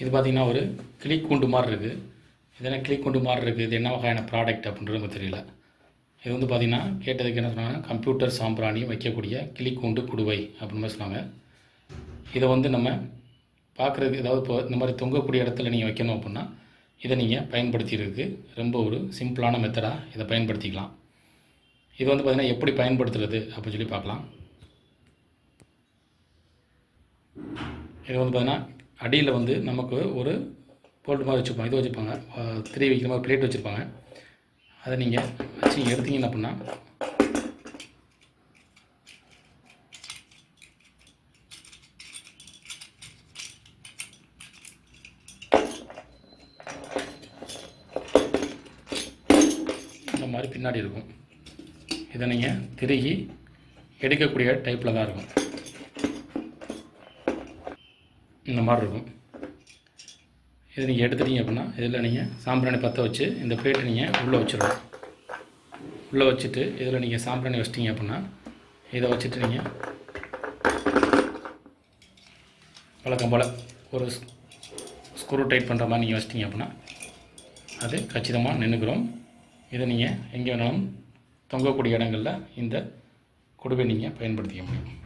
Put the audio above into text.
இது பார்த்திங்கன்னா ஒரு கிளி கூண்டு மாதிரி இருக்குது இது என்ன கிளிக் குண்டு மாதிரி இருக்குது இது என்ன வகையான ப்ராடக்ட் அப்படின்றது நமக்கு தெரியல. இது வந்து பார்த்திங்கன்னா கேட்டதுக்கு என்ன சொன்னாங்கன்னா கம்ப்யூட்டர் சாம்பிராணி வைக்கக்கூடிய கிளிக் குண்டு குடுவை அப்படின்னு மாதிரி சொன்னாங்க. இதை வந்து நம்ம பார்க்குறதுக்கு ஏதாவது இப்போ இந்த மாதிரி தொங்கக்கூடிய இடத்துல நீங்கள் வைக்கணும் அப்படின்னா இதை நீங்கள் பயன்படுத்தியிருக்கு ரொம்ப ஒரு சிம்பிளான மெத்தடாக இதை பயன்படுத்திக்கலாம். இது வந்து பார்த்திங்கன்னா எப்படி பயன்படுத்துறது அப்படின்னு சொல்லி பார்க்கலாம். இது வந்து பார்த்திங்கன்னா அடியில் வந்து நமக்கு ஒரு போல்ட் மாதிரி வச்சுருப்பாங்க. இது வச்சுருப்பாங்க. திரி வைக்கிற மாதிரி பிளேட் வச்சுருப்பாங்க. அதை நீங்கள் வச்சு எடுத்தீங்க அப்படின்னா இந்த மாதிரி பின்னாடி இருக்கும். இதை நீங்கள் திருகி எடுக்கக்கூடிய டைப்பில் தான் இருக்கும். இந்த மாதிரி இருக்கும். இதை நீங்கள் எடுத்துட்டீங்க அப்படின்னா இதில் நீங்கள் சாம்பிராணி பற்ற வச்சு இந்த பிளேட்டை நீங்கள் உள்ளே வச்சிடணும். உள்ளே வச்சுட்டு இதில் நீங்கள் சாம்பிராணி வச்சிட்டிங்க அப்படின்னா இதை வச்சுட்டு நீங்கள் வழக்கம் போல் ஒரு ஸ்க்ரூ டைட் பண்ணுற மாதிரி நீங்கள் வச்சிட்டிங்க அப்படின்னா அது கச்சிதமாக நின்றுக்கிறோம் இதை நீங்கள் எங்கே வேணாலும் தொங்கக்கூடிய இடங்களில் இந்த கொடுவை நீங்கள் பயன்படுத்திக்க முடியும்.